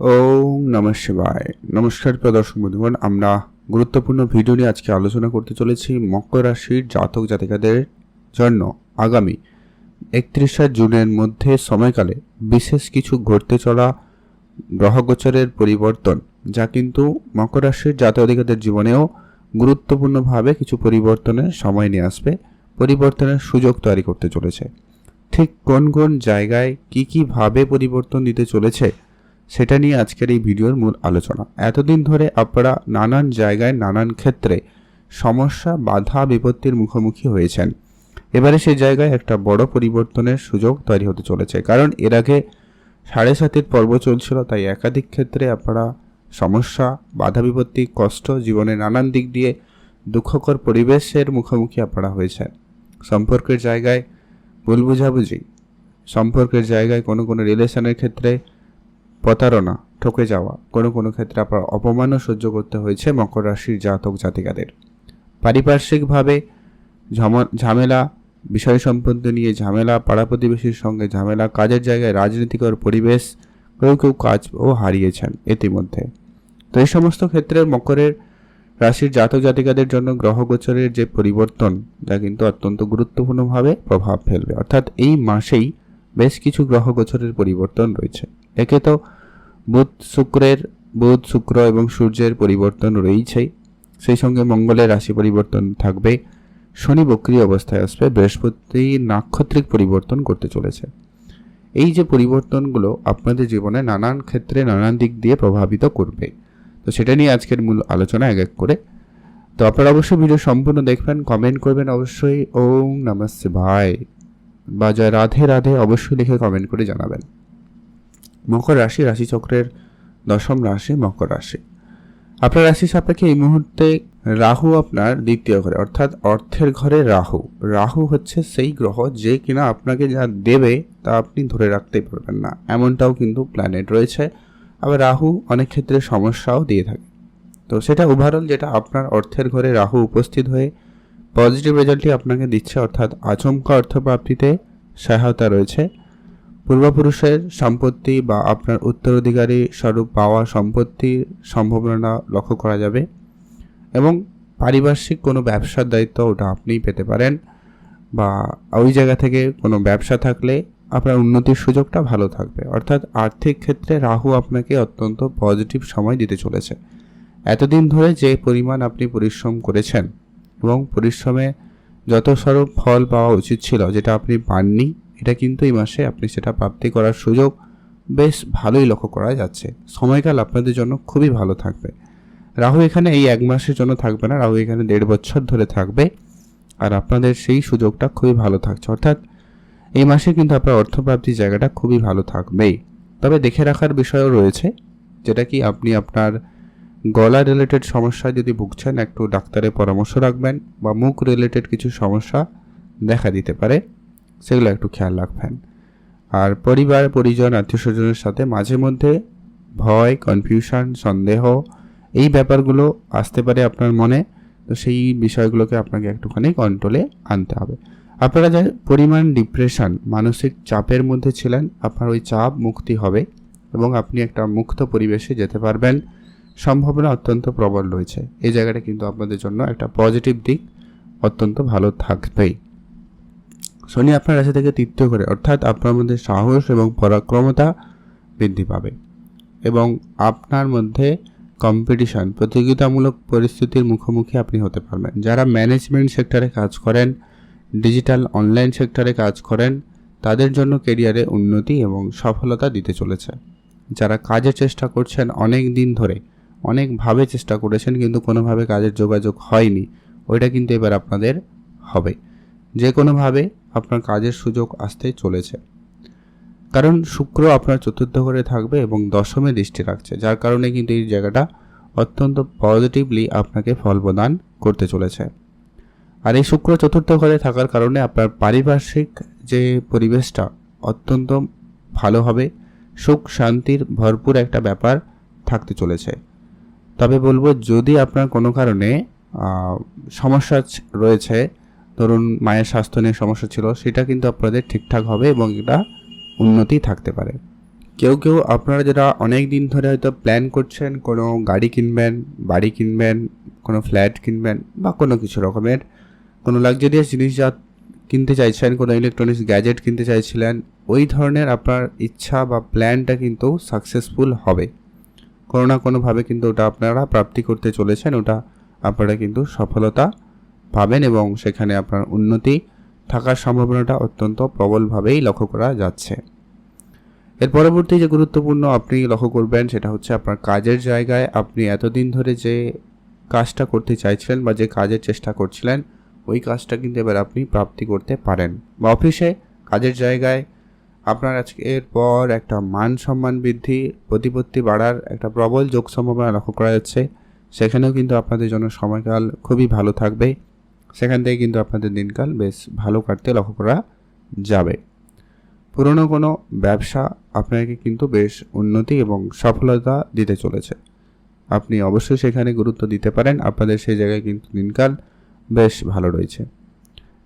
ওম নমঃ শিবায়। নমস্কার প্রিয় দর্শক বন্ধুগণ, আমরা গুরুত্বপূর্ণ ভিডিও নিয়ে আজকে আলোচনা করতে চলেছি মকর রাশির জাতক জাতিকাদের জন্য। আগামী একত্রিশে জুনের মধ্যে সময়কালে বিশেষ কিছু ঘটতে চলা গ্রহগোচরের পরিবর্তন, যা কিন্তু মকর রাশির জাতক জাতিকাদের জীবনেও গুরুত্বপূর্ণভাবে কিছু পরিবর্তনের সময় নিয়ে আসবে, পরিবর্তনের সুযোগ তৈরি করতে চলেছে। ঠিক কোন কোন জায়গায় কী কি ভাবে পরিবর্তন দিতে চলেছে সেটা নিয়ে আজকের এই ভিডিওর মূল আলোচনা। এতদিন ধরে আপনারা নানান জায়গায়, নানান ক্ষেত্রে সমস্যা, বাধা, বিপত্তির মুখোমুখি হয়েছেন। এবারে সেই জায়গায় একটা বড় পরিবর্তনের সুযোগ তৈরি হতে চলেছে। কারণ এর আগে সাড়ে সাতের পর্ব চলছিল, তাই একাধিক ক্ষেত্রে আপনারা সমস্যা, বাধা, বিপত্তি, কষ্ট জীবনের নানান দিক দিয়ে দুঃখকর পরিবেশের মুখোমুখি আপনারা হয়েছেন। সম্পর্কের জায়গায় ভুল বুঝাবুঝি, সম্পর্কের জায়গায় কোনো কোনো রিলেশনের ক্ষেত্রে প্রতারণা ঠকে যাওয়া। কোনো কোনো ক্ষেত্রে আপনার অপমানও সহ্য করতে হয়েছে মকর রাশির জাতক জাতিকাদের। পারিপার্শ্বিকভাবে ঝম- ঝামেলা, বিষয় সম্পর্ক নিয়ে ঝামেলা, পাড়া প্রতিবেশীর সঙ্গে ঝামেলা, কাজের জায়গায় রাজনীতিকর পরিবেশ, কেউ কেউ কাজও হারিয়েছেন ইতিমধ্যে। তো এই সমস্ত ক্ষেত্রে মকরের রাশির জাতক জাতিকাদের জন্য গ্রহগোচরের যে পরিবর্তন তা কিন্তু অত্যন্ত গুরুত্বপূর্ণভাবে প্রভাব ফেলবে। অর্থাৎ এই মাসেই বেশ কিছু গ্রহগোচরের পরিবর্তন রয়েছে। একে তো বুধ শুক্রের, বুধ শুক্র এবং সূর্যের পরিবর্তন রয়েছেই। সেই সঙ্গে মঙ্গলের রাশি পরিবর্তন থাকবে। শনি বক্রিয় অবস্থায় আসবে। বৃহস্পতি নাক্ষত্রিক পরিবর্তন করতে চলেছে। এই যে পরিবর্তনগুলো আপনাদের জীবনে নানান ক্ষেত্রে নানান দিক দিয়ে প্রভাবিত করবে। তো সেটা নিয়ে আজকের মূল আলোচনা এক এক করে। তো আপনারা অবশ্যই ভিডিও সম্পূর্ণ দেখবেন, কমেন্ট করবেন অবশ্যই। ওম নমঃ শিবায় বা জয় রাধে রাধে অবশ্যই লিখে কমেন্ট করে জানাবেন। মকর রাশি, রাশিচক্রের দশম রাশি, মকর রাশি। আপনার রাশি সাপেক্ষে এই মুহূর্তে রাহু আপনার দ্বিতীয় ঘরে, অর্থাৎ অর্থের ঘরে রাহু। রাহু হচ্ছে সেই গ্রহ যে কিনা আপনাকে যা দেবে তা আপনি ধরে রাখতে পারবেন না। এমনটাও কিন্তু প্ল্যানেট রয়েছে। আবার রাহু অনেক ক্ষেত্রে সমস্যাও দিয়ে থাকে। তো সেটা ওভারঅল যেটা আপনার অর্থের ঘরে রাহু উপস্থিত হয়ে পজিটিভ রেজাল্টই আপনাকে দিচ্ছে, অর্থাৎ আচমকা অর্থপ্রাপ্তিতে সহায়তা রয়েছে। পূর্বপুরুষের সম্পত্তি বা আপনার উত্তরাধিকারী স্বরূপ পাওয়া সম্পত্তির সম্ভাবনা লক্ষ্য করা যাবে এবং পারিপার্শ্বিক কোনো ব্যবসার দায়িত্ব ওটা আপনিই পেতে পারেন বা ওই জায়গা থেকে কোনো ব্যবসা থাকলে আপনার উন্নতির সুযোগটা ভালো থাকবে। অর্থাৎ আর্থিক ক্ষেত্রে রাহু আপনাকে অত্যন্ত পজিটিভ সময় দিতে চলেছে। এতদিন ধরে যে পরিমাণ আপনি পরিশ্রম করেছেন এবং পরিশ্রমে যত স্বরূপ ফল পাওয়া উচিত ছিল যেটা আপনি পাননি, এটা কিন্তু এই মাসে আপনি সেটা প্রাপ্তি করার সুযোগ বেশ ভালোই লক্ষ্য করা যাচ্ছে। সময়কাল আপনাদের জন্য খুবই ভালো থাকবে। রাহু এখানে এই এক মাসের জন্য থাকবে না, রাহু এখানে দেড় বছর ধরে থাকবে আর আপনাদের সেই সুযোগটা খুবই ভালো থাকছে। অর্থাৎ এই মাসে কিন্তু আপনার অর্থপ্রাপ্তির জায়গাটা খুবই ভালো থাকবেই। তবে দেখে রাখার বিষয়ও রয়েছে, যেটা কি আপনি আপনার গলা রিলেটেড সমস্যায় যদি ভুগছেন, একটু ডাক্তারের পরামর্শ রাখবেন বা মুখ রিলেটেড কিছু সমস্যা দেখা দিতে পারে, সেগুলো একটু খেয়াল রাখবেন। আর পরিবার, পরিজন, আত্মীয় স্বজনের সাথে মাঝে মধ্যে ভয় কনফিউশন সন্দেহ, এই ব্যাপারগুলো আসতে পারে আপনার মনে। তো সেই বিষয়গুলোকে আপনাকে একটুখানি কন্ট্রোলে আনতে হবে। আপনারা যে পরিমাণ ডিপ্রেশন মানসিক চাপের মধ্যে ছিলেন, আপনার ওই চাপ মুক্তি হবে এবং আপনি একটা মুক্ত পরিবেশে যেতে পারবেন। সম্ভাবনা অত্যন্ত প্রবল রয়েছে। এই জায়গাটা কিন্তু আপনাদের জন্য একটা পজিটিভ দিক। অত্যন্ত ভালো থাকবেই। শনি আপনার রাশি থেকে তৃতীয় করে অর্থাৎ আপনার মধ্যে সাহস এবং পরাক্রমতা বৃদ্ধি পাবে এবং আপনার মধ্যে কম্পিটিশন প্রতিযোগিতামূলক পরিস্থিতির মুখোমুখি আপনি হতে পারবেন। যারা ম্যানেজমেন্ট সেক্টরে কাজ করেন ডিজিটাল অনলাইন সেক্টরে কাজ করেন, তাদের জন্য কেরিয়ারে উন্নতি এবং সফলতা দিতে চলেছে। যারা কাজের চেষ্টা করছেন অনেক দিন ধরে অনেকভাবে চেষ্টা করেছেন, কিন্তু কোনোভাবে কাজের যোগাযোগ হয়নি। ওইটা কিন্তু এবার আপনাদের হবে। যে কোনোভাবে আপনার কাজের সুযোগ আসতে চলেছে। কারণ শুক্র আপনার চতুর্থ ঘরে থাকবে এবং দশমে দৃষ্টি রাখছে, যার কারণে কিন্তু এই জায়গাটা অত্যন্ত পজিটিভলি আপনাকে ফল প্রদান করতে চলেছে। আর এই শুক্র চতুর্থ ঘরে থাকার কারণে আপনার পারিপার্শ্বিক যে পরিবেশটা অত্যন্ত ভালো হবে, সুখ শান্তির ভরপুর একটা ব্যাপার থাকতে চলেছে। তবে বলব যদি আপনার কোনো কারণে সমস্যা রয়েছে, ধরুন মায়ের স্বাস্থ্য নিয়ে সমস্যা ছিল, সেটা কিন্তু আপনাদের ঠিকঠাক হবে এবং এটা উন্নতি থাকতে পারে। কেউ কেউ আপনারা যারা অনেক দিন ধরে হয়তো প্ল্যান করছেন, কোনো গাড়ি কিনবেন, বাড়ি কিনবেন, কোনো ফ্ল্যাট কিনবেন বা কোনো কিছু রকমের, কোনো লাক্সারিয়াস জিনিস যা কিনতে চাইছেন, কোনো ইলেকট্রনিক্স গ্যাজেট কিনতে চাইছিলেন, ওই ধরনের আপনার ইচ্ছা বা প্ল্যানটা কিন্তু সাকসেসফুল হবে। কোনো না কোনোভাবে কিন্তু ওটা আপনারা প্রাপ্তি করতে চলেছেন, ওটা আপনারা কিন্তু সফলতা পাবেন এবং সেখানে আপনার উন্নতি থাকার সম্ভাবনাটা অত্যন্ত প্রবলভাবেই লক্ষ্য করা যাচ্ছে। এর পরবর্তী যে গুরুত্বপূর্ণ আপনি লক্ষ্য করবেন, সেটা হচ্ছে আপনার কাজের জায়গায় আপনি এতদিন ধরে যে কাজটা করতে চাইছিলেন বা যে কাজের চেষ্টা করছিলেন, ওই কাজটা কিন্তু এবার আপনি প্রাপ্তি করতে পারেন। বা অফিসে কাজের জায়গায় আপনার আজকের পর একটা মান সম্মান বৃদ্ধি, প্রতিপত্তি বাড়ার একটা প্রবল যোগ সম্ভাবনা লক্ষ্য করা যাচ্ছে। সেখানেও কিন্তু আপনাদের জন্য সময়কাল খুবই ভালো থাকবে। সেখান থেকে কিন্তু আপনাদের দিনকাল বেশ ভালো কাটতে লক্ষ্য করা যাবে। পুরনো কোনো ব্যবসা আপনাকে কিন্তু বেশ উন্নতি এবং সফলতা দিতে চলেছে। আপনি অবশ্যই সেখানে গুরুত্ব দিতে পারেন। আপনাদের সেই জায়গায় কিন্তু দিনকাল বেশ ভালো রয়েছে।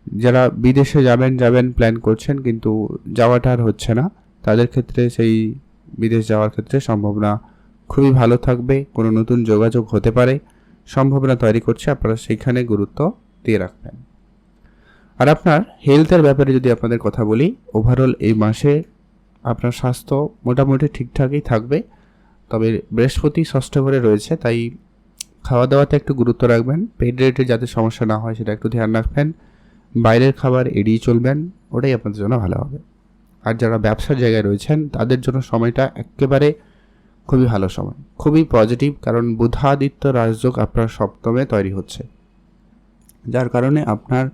যারা বিদেশে যাবেন যাবেন প্ল্যান করছেন, কিন্তু যাওয়াটা আর হচ্ছে না। তাদের ক্ষেত্রে সেই বিদেশ যাওয়ার ক্ষেত্রে সম্ভাবনা খুবই ভালো থাকবে, কোনো নতুন যোগাযোগ হতে পারে। সম্ভাবনা তৈরি করছে, আপনারা সেইখানে গুরুত্ব দিয়ে রাখবেন। আর আপনার হেলথের ব্যাপারে যদি আপনাদের কথা বলি ওভারঅল এই মাসে আপনার স্বাস্থ্য মোটামুটি ঠিকঠাকই থাকবে। তবে বৃহস্পতি ষষ্ঠ ঘরে রয়েছে, তাই খাওয়া দাওয়াতে একটু গুরুত্ব রাখবেন। পেট রেটে যাতে সমস্যা না হয়, সেটা একটু ধ্যান রাখবেন। বাইরের খাবার এড়িয়ে চলবেন, ওটাই আপনাদের জন্য ভালো হবে। আর যারা ব্যবসার জায়গায় রয়েছেন, তাদের জন্য সময়টা একেবারে খুবই ভালো সময়। খুবই পজিটিভ কারণ বুধাদিত্য রাজযোগ আপনার সপ্তমে তৈরি হচ্ছে। যার কারণে আপনার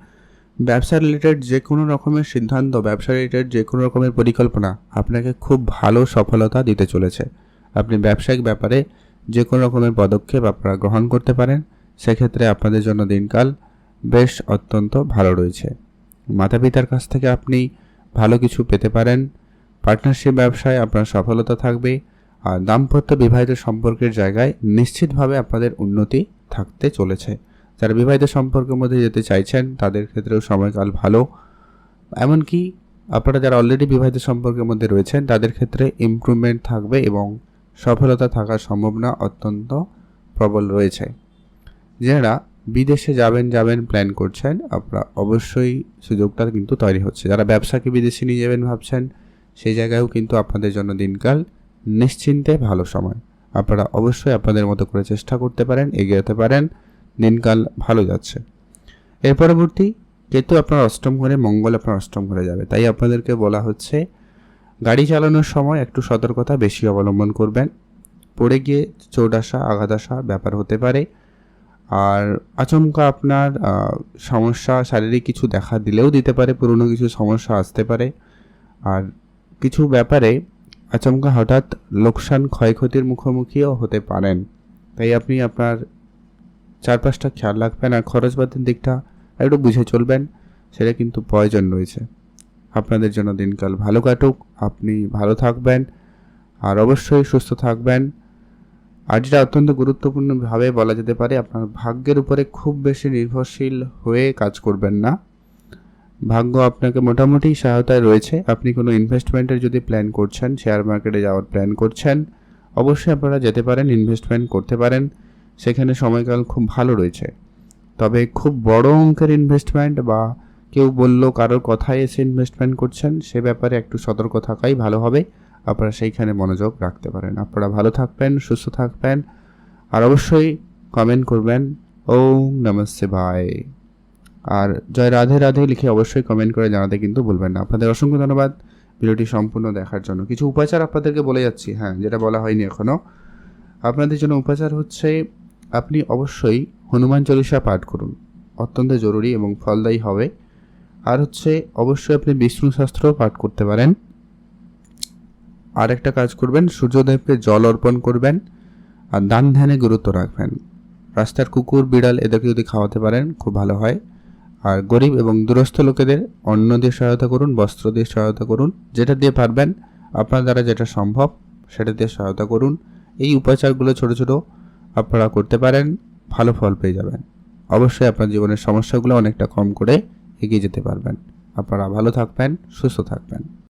ব্যবসা রিলেটেড যে কোনো রকমের সিদ্ধান্ত, ব্যবসা রিলেটেড যে কোনো রকমের পরিকল্পনা আপনাকে খুব ভালো সফলতা দিতে চলেছে। আপনি ব্যবসায়িক ব্যাপারে যে কোনো রকমের পদক্ষেপ আপনারা গ্রহণ করতে পারেন, সেক্ষেত্রে আপনাদের জন্য দিনকাল বেশ অত্যন্ত ভালো রয়েছে। মাতা পিতার কাছ থেকে আপনি ভালো কিছু পেতে পারেন। পার্টনারশিপ ব্যবসায় আপনার সফলতা থাকবে। আর দাম্পত্য বিবাহিত সম্পর্কের জায়গায় নিশ্চিতভাবে আপনাদের উন্নতি থাকতে চলেছে। যারা বিবাহিত সম্পর্কের মধ্যে যেতে চাইছেন, তাদের ক্ষেত্রেও সময়কাল ভালো। এমনকি আপনারা যারা অলরেডি বিবাহিত সম্পর্কের মধ্যে রয়েছেন, তাদের ক্ষেত্রে ইমপ্রুভমেন্ট থাকবে এবং সফলতা থাকার সম্ভাবনা অত্যন্ত প্রবল রয়েছে। যারা বিদেশে যাবেন যাবেন প্ল্যান করছেন, আপনারা অবশ্যই সুযোগটা কিন্তু তৈরি হচ্ছে। যারা ব্যবসাকে বিদেশে নিয়ে যাবেন ভাবছেন, সেই জায়গায়ও কিন্তু আপনাদের জন্য দিনকাল নিশ্চিন্তে ভালো সময়। আপনারা অবশ্যই আপনাদের মতো করে চেষ্টা করতে পারেন, এগিয়ে যেতে পারেন, দিনকাল ভালো যাচ্ছে। এর পরবর্তী, কেতু আপনার অষ্টম ঘরে, মঙ্গল আপনার অষ্টম ঘরে যাবে। তাই আপনাদেরকে বলা হচ্ছে, গাড়ি চালানোর সময় একটু সতর্কতা বেশি অবলম্বন করবেন। পড়ে গিয়ে চোট আসা, আঘাত আসা ব্যাপার হতে পারে। আর আচমকা আপনার সমস্যা, শারীরিক কিছু দেখা দিলেও দিতে পারে, পুরনো কিছু সমস্যা আসতে পারে। আর কিছু ব্যাপারে আচমকা হঠাৎ লোকসান, ক্ষয়ক্ষতির মুখোমুখিও হতে পারেন। তাই আপনি আপনার চারপাশটা খেয়াল রাখবেন আর খরচপাতির দিকটা একটু বুঝে চলবেন, সেটা কিন্তু প্রয়োজন রয়েছে। আপনাদের জন্য দিনকাল ভালো কাটুক, আপনি ভালো থাকবেন, আর অবশ্যই সুস্থ থাকবেন। আর যেটা অত্যন্ত গুরুত্বপূর্ণভাবে বলা যেতে পারে। আপনার ভাগ্যের উপরে খুব বেশি নির্ভরশীল হয়ে কাজ করবেন না। ভাগ্য আপনাকে মোটামুটি সহায়তায় রয়েছে। আপনি কোনো ইনভেস্টমেন্টের যদি প্ল্যান করছেন শেয়ার মার্কেটে যাওয়ার প্ল্যান করছেন, অবশ্যই আপনারা যেতে পারেন ইনভেস্টমেন্ট করতে পারেন। সেখানে সময়কাল খুব ভালো রয়েছে। তবে খুব বড় অঙ্কের ইনভেস্টমেন্ট বা কেউ বলল কারোর কথায় এসে ইনভেস্টমেন্ট করছেন, সে ব্যাপারে একটু সতর্ক থাকাই ভালো হবে। আপনারা সেইখানে মনোযোগ রাখতে পারেন। আপনারা ভালো থাকবেন, সুস্থ থাকবেন, আর অবশ্যই কমেন্ট করবেন, ওম নমস্তে ভাই। আর জয় রাধে রাধে লিখে অবশ্যই কমেন্ট করে জানাতে কিন্তু ভুলবেন না। আপনাদের অসংখ্য ধন্যবাদ ভিডিওটি সম্পূর্ণ দেখার জন্য। কিছু উপাচার আপনাদেরকে বলে যাচ্ছি হ্যাঁ যেটা বলা হয়নি এখনও আপনাদের জন্য উপাচার হচ্ছে, আপনি অবশ্যই হনুমান চল্লিশা পাঠ করুন। অত্যন্ত জরুরি এবং ফলদায়ী হবে। আর হচ্ছে, অবশ্যই আপনি বিষ্ণু শাস্ত্রও পাঠ করতে পারেন। আর একটা কাজ করবেন, সূর্যদেবকে জল অর্পণ করবেন আর দান ধ্যানে গুরুত্ব রাখবেন। রাস্তার কুকুর, বিড়াল এদেরকে যদি খাওয়াতে পারেন, খুব ভালো হয়। আর গরিব এবং দূরস্থ লোকেদের অন্ন দিয়ে সহায়তা করুন, বস্ত্র দিয়ে সহায়তা করুন, যেটা দিয়ে পারবেন, আপনার দ্বারা যেটা সম্ভব, সেটা দিয়ে সহায়তা করুন। এই উপাচারগুলো ছোট ছোট আপনারা করতে পারেন, ভালো ফল পেয়ে যাবেন। অবশ্যই আপনার জীবনের সমস্যাগুলো অনেকটা কম করে এগিয়ে যেতে পারবেন। আপনারা ভালো থাকবেন, সুস্থ থাকবেন।